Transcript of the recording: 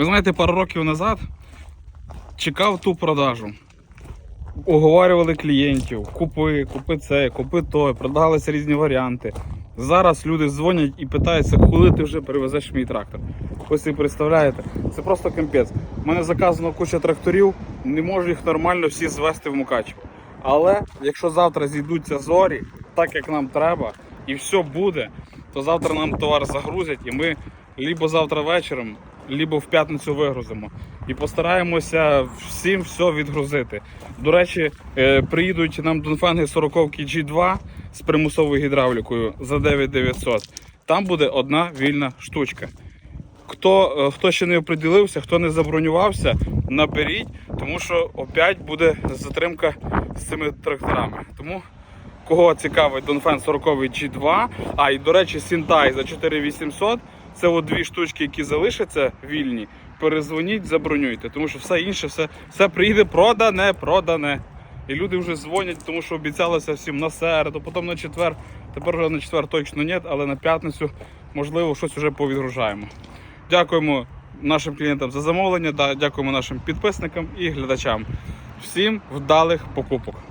Ви знаєте, пару років назад чекав ту продажу. Уговорювали клієнтів, купи, купи це, купи то, продавалися різні варіанти. Зараз люди дзвонять і питаються, коли ти вже перевезеш мій трактор. Ви собі представляєте? Це просто капець. У мене заказано куча тракторів, не можу їх нормально всі звести в Мукачево. Але якщо завтра зійдуться зорі, так як нам треба, і все буде, то завтра нам товар загрузять, і ми либо завтра вечором, либо в п'ятницю вигрузимо. І постараємося всім все відгрузити. До речі, е, приїдуть нам Донфенги 40 G2 з примусовою гідравлікою за 9900. Там буде одна вільна штучка. Хто, е, хто ще не оприділився, хто не забронювався, наберіть, тому що опять буде затримка з цими тракторами. Тому кого цікавить Донфен 40 G2, а і до речі, Сінтай за 4800, це от дві штучки, які залишаться вільні. Перезвоніть, забронюйте, тому що все інше, все, все приїде продане, продане. І люди вже дзвонять, тому що обіцялося всім на середу, потім на четвер. Тепер вже на четвер точно ні, але на п'ятницю, можливо, щось вже повідгружаємо. Дякуємо нашим клієнтам за замовлення, дякуємо нашим підписникам і глядачам. Всім вдалих покупок.